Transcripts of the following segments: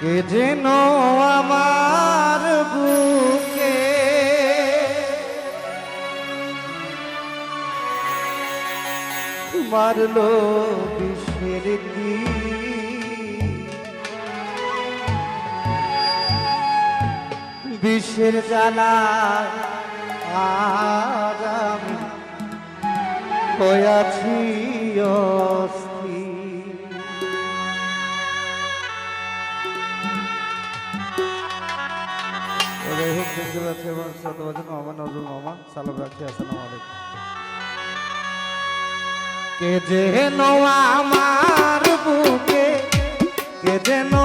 কে যেন আমার বুকে? মারলো বিশ্বের কি? বিশ্বের জানা আর আমি দেখতে পাচ্ছি এবং মোহাম্মদ নজরুল মোহাম্মদ। সালাম রাখি আসসালামু আলাইকুম। কে যে আমার বুকে, কে ন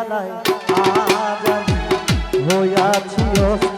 জ্বালায় আজ আমি হইয়াছি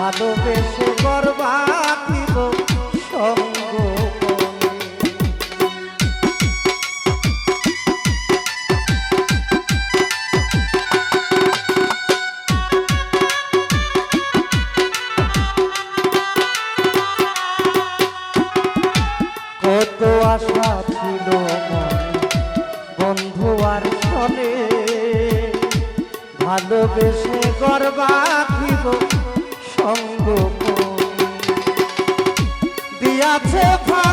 ভালোবেসে গর্বা দিব কত আশা ছিল বন্ধু আর সনে ভালোবেসে গর্বা not to part.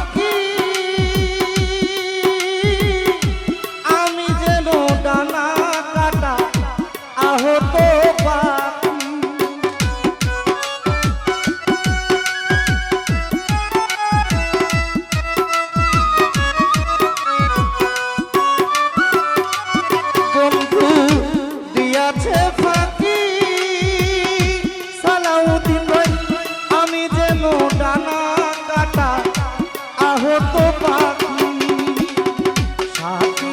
পাখি সাথী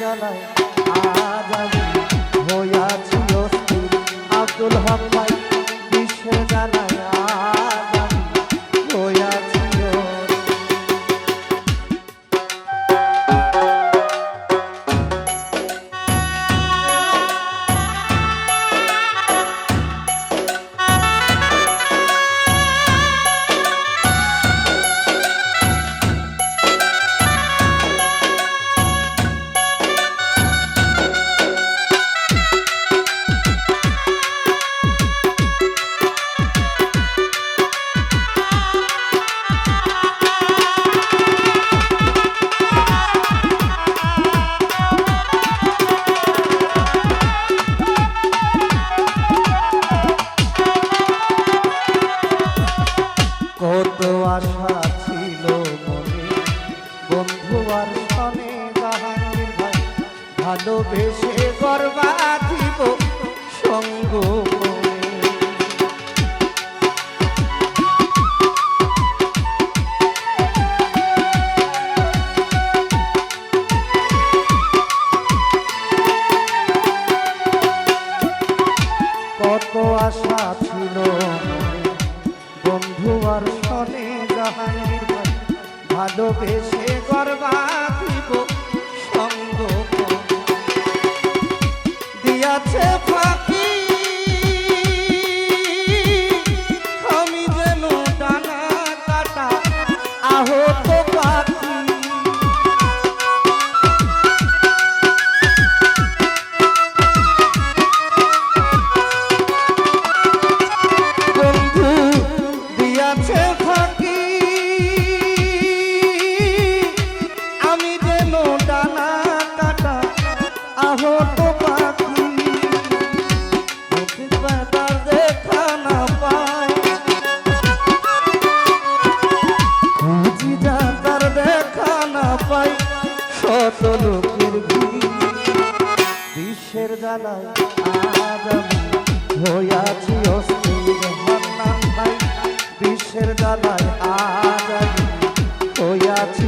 জ্বালায় কত লোকের বিশ্বের জ্বালায় আজ বিশ্বের জ্বালায় আজ হইয়াছি